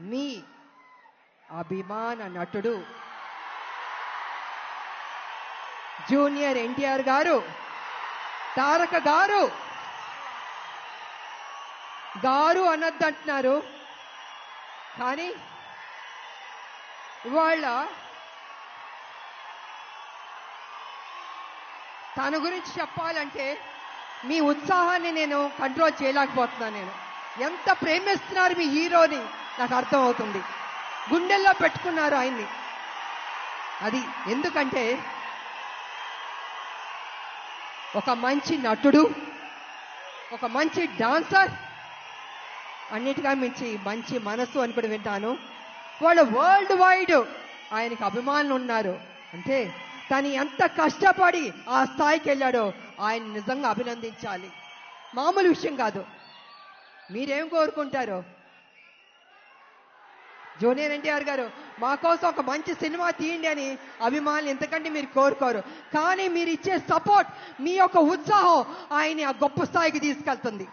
మీ అభిమాన నటుడు జూనియర్ ఎన్టీఆర్ గారు తారక గారు. గారు అనొద్దంటున్నారు. కానీ ఇవాళ తన గురించి చెప్పాలంటే మీ ఉత్సాహాన్ని నేను కంట్రోల్ చేయలేకపోతున్నాను నేను. ఎంత ప్రేమిస్తున్నారు మీ హీరోని. నాకు అర్థం అవుతుంది గుండెల్లో పెట్టుకున్నారు ఆయన్ని. అది ఎందుకంటే ఒక మంచి నటుడు ఒక మంచి డాన్సర్ అన్నిటిగా మించి మంచి మనసు అని కూడా వింటాను. వాళ్ళు వరల్డ్ వైడ్ ఆయనకి అభిమానులు ఉన్నారు. అంటే తను ఎంత కష్టపడి ఆ స్థాయికి వెళ్ళాడో ఆయన నిజంగా అభినందించాలి. మామూలు విషయం కాదు. మీరేం కోరుకుంటారు? జూనియర్ ఎన్టీఆర్ గారు మా కోసం ఒక మంచి సినిమా తీయండి అని అభిమానులు ఎంతకంటే మీరు కోరుకోరు. కానీ మీరు ఇచ్చే సపోర్ట్ మీ యొక్క ఉత్సాహం ఆయన్ని ఆ గొప్ప స్థాయికి తీసుకెళ్తుంది.